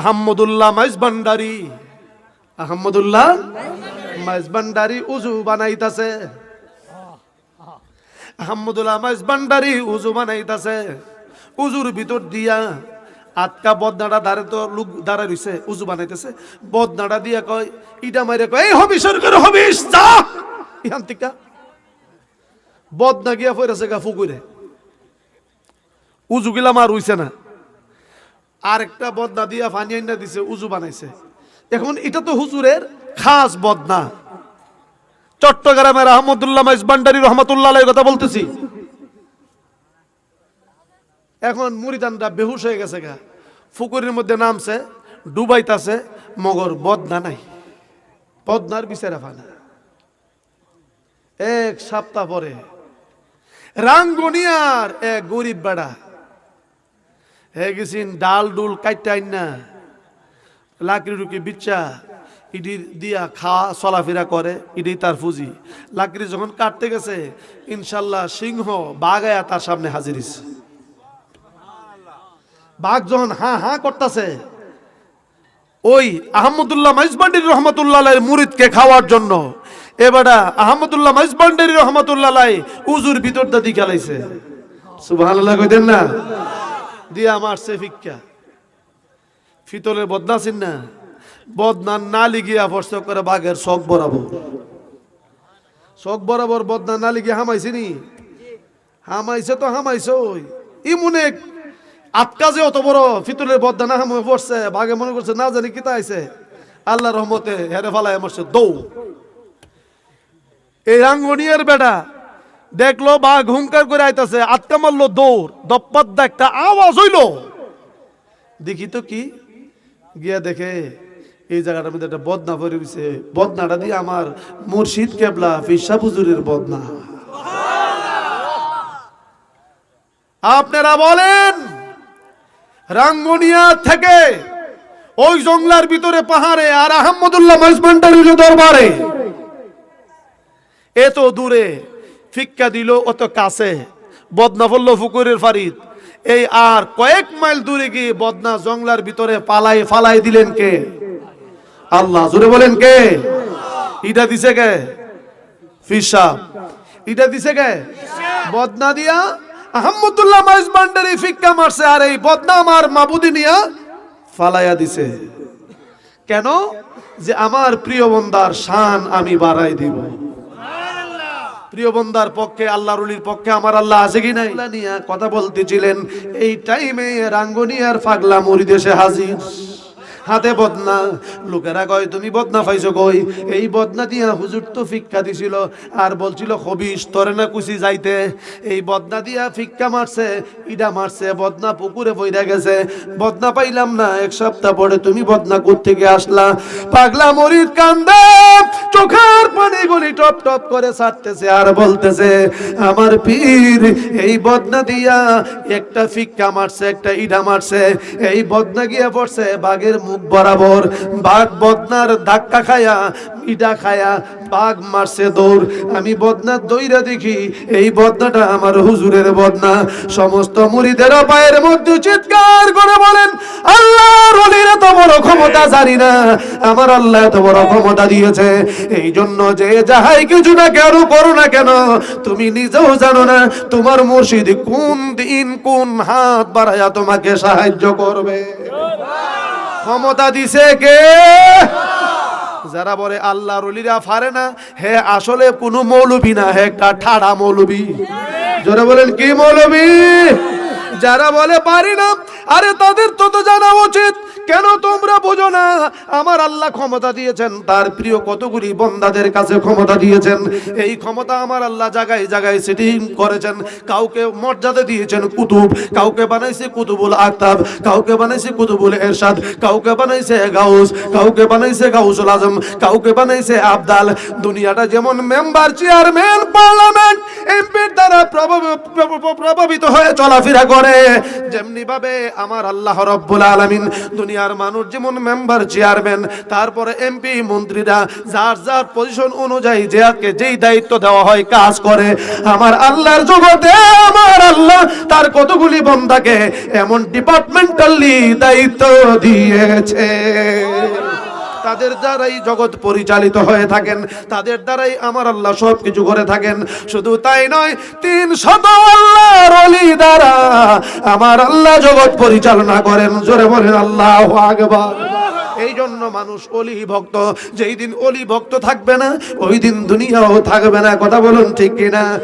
আহমদুল্লাহ মাইজ ভান্ডারি। আহমদুল্লাহ মাইজ ভান্ডারি উজু বানাইতাছে। আহমদুল্লাহ মাইজ ভান্ডারি উজু বানাইতাছে। উজুর ভিতর দিয়া আটকা বদনাটা দাঁড়ে তো লোক দাঁড়া রইছে, উজু বানাইতেছে। বদনাটা দিয়া কয়, ইটা মাইরে কয়, এই হবিস করে হবিস, যা! ইহান টিকা বদনা গিয়া ফেরেছে গা ফুকুরে। উজু গিলাম আর রইছে না। আর একটা বদনা দিয়া পানি আইনা দিছে, উজু বানাইছে। এখন এটা তো হুজুরের খাস বদনা। চট্টগ্রামের আহমদুল্লাহ মাইজ ভান্ডারি রহমতুল্লাহ কথা বলতেছি। এখন মুরিদানরা বেহুশ হয়ে গেছে গা। ফুকুরের মধ্যে নামছে, ডুবাইতাছে, মগর বদনা নাই। বদনার বিচারা ফানা এক সপ্তাহ পরে, রাঙ্গুনিয়ার এক গরিব বেড়া হে গেছিন ডাল ডুল কাইটাই না লাকড়ি রুকি বিচ্চা ইডি দিয়া খাওয়া, চলাফেরা করে, ইডি তার ফুজি। লাকড়ি যখন কাটতে গেছে, ইনশাল্লাহ সিংহ বাগায়া তার সামনে হাজির বাঘ যখন হা হা করতেছে, ওই আহমদুল্লাহ মাইজবান্ডির রহমতুল্লাহ মুরিদকে খাওয়ার জন্য, এবারে আহমদুল্লাহ মাইজবান্ডির রহমতুল্লাহ উজুর ভিতর দাদি খেলাইছে সুবহানাল্লাহ কইতেন না? দিয়া মারছে ফিক্কা ফিতলের বদনা না? বদনা না লিগিয়া ফর্স করে বাঘের শখ বরাবর। শখ বরাবর বদনা না লিগিয়া হামাইছে নি? হামাইছে তো হামাইছে ওই ইমুনে আটকা যে অত বড় ফিতুলের বদনা না হামে পড়ছে, বাঘে মনে করছে, না জানি কিতা আইছে। আল্লাহ রহমতে হেরে ফালায় মরছে। দৌ এই রাঙ্গনিয়ার বেটা দেখল বাঘ হুঙ্কার করে আইতাছে, আটকা মারলো দৌড় দপ্পাত দা একটা আওয়াজ হইল। দেখি তো কি? গিয়া দেখে এই জায়গাটার মধ্যে একটা বদনা ভরে দিছে বদনাটা দিয়ে আমার মুর্শিদ কেবলা ফিসা হুজুরের বদনা। আপনারা বলেন, রাঙ্গুনিয়া থেকে ওই জংলার ভিতরে পাহাড়ে আর আহমদুল্লাহ মহিসমান্ডার দরবারে। এত দূরে ফিক্কা দিল অত কাছে বদনা বলল ফুকুরের ফারিদ। এই আর কয়েক মাইল দূরে গিয়ে বদনা জংলার ভিতরে পালাই, ফালাই দিলেন কে? আল্লাহ জুড়ে বলেন কে? ইটা দিছে কে? ফিসা ইটা দিছে কে? বদনা দিয়া আহমদুল্লাহ মাইজ বান্ডারি ফিক্কা মারছে আর এই বদনা আমার মাবুদি নিয়া ফালাইয়া দিছে। কেন? যে আমার প্রিয় বন্দার শান আমি বাড়াই দিব। প্রিয় বন্দার পক্ষে আল্লাহ রুলির পক্ষে আমার আল্লাহ আছে কি নাই? কথা বলতেছিলেন, এই টাইমে রাঙ্গুনিয়ার ফাগলা মুড়ি দেশে হাজির। হাতে বদনা। লোকেরা কয়, তুমি বদনা পাইছো কই? এই বদনা দিয়া হুজুর তো ফিক্কা দিছিল। আর বলছিল, হবিস, তরে না কুচি যাইতে। এই বদনা দিয়া ফিক্কা মারছে, ইডা মারছে, বদনা পুকুরে বইরা গেছে। বদনা পাইলাম না, এক সপ্তাহ পরে তুমি বদনা থেকে আসলা? পাগলা মরিদ কান্দে, চোখের পানি গুলি টপ টপ করে ছাড়তেছে আর বলতেছে, আমার পীর, এই বদনা দিয়া একটা ফিক্কা মারছে, একটা ইডা মারছে। এই বদনা গিয়ে পড়ছে, বাঘের মুখ বরাবর। বাঘ বদনার ধাক্কা খায়া ইডা খায়া বাঘ মারছে দৌড়। আমি বদনা দইরা দেখি, এই বদনাটা আমার হুজুরের বদনা। সমস্ত মুড়িদের পায়ের মধ্যে চিৎকার করে বলেন এত বড় ক্ষমতা জানি না। আমার আল্লাহ এত বড় ক্ষমতা দিয়েছে। এই জন্য যে যাহাই কিছু না কেন করো না কেন, তুমি নিজেও জানো না, তোমার মুর্শিদ কোন দিন কোন হাত বাড়াইয়া তোমাকে সাহায্য করবে। ক্ষমতা দিছে কে? যারা বলে আল্লাহ রলিরা ফারে না, হে আসলে কোনো মৌলবি না, হে একটা ঠাড়া মৌলবি। যারা বলেন, কি মৌলবি? যারা বলে পারি না, আরে তাদের তো তো জানা উচিত। কেন তোমরা বোঝো না? আমার আল্লাহ ক্ষমতা দিয়েছেন, তার প্রিয় কতগুলি বন্দাদের কাছে ক্ষমতা দিয়েছেন। এই ক্ষমতা আমার আল্লাহ জায়গায় জায়গায় সেটিং করেছেন। কাউকে মর্যাদা দিয়েছেন কুতুব, কাউকে বানাইছে কুতুবুল আক্তাব, কাউকে বানাইছে কুতুবুল এরশাদ, কাউকে বানাইছে গাউস, কাউকে বানাইছে গাউসুল আজম, কাউকে বানাইছে আবদাল। দুনিয়াটা যেমন মেম্বার, চেয়ারম্যান, পার্লামেন্ট, এমপির দ্বারা প্রভাব- প্রভাবিত হয়ে চলাফেরা করে। করে, যেমনি ভাবে আমার আল্লাহ রব্বুল আলামিন দুনিয়ার মানুষ যেমন মেম্বার চেয়ারম্যান তারপরে এমপি মন্ত্রীরা, যার যার পজিশন অনুযায়ী যাকে যেই দায়িত্ব দেওয়া হয় কাজ করে, আমার আল্লাহর জগতে আমার আল্লাহ তার কতগুলি বন্ধাকে এমন ডিপার্টমেন্টালি দায়িত্ব দিয়েছে। তাদের দ্বারাই জগৎ পরিচালিত হয়ে থাকেন। তাদের দ্বারাই আমার আল্লাহ সব কিছু করে থাকেন। শুধু তাই নয়, তিন শত আল্লাহর অলি দ্বারা আমার আল্লাহ জগৎ পরিচালনা করেন। জোরে বলেন, আল্লাহ আকবার। এই জন্য মানুষ অলি ভক্ত। যেই দিন অলি ভক্ত থাকবে না, ওই দিন দুনিয়াও থাকবে না। কথা বলুন ঠিক কিনা?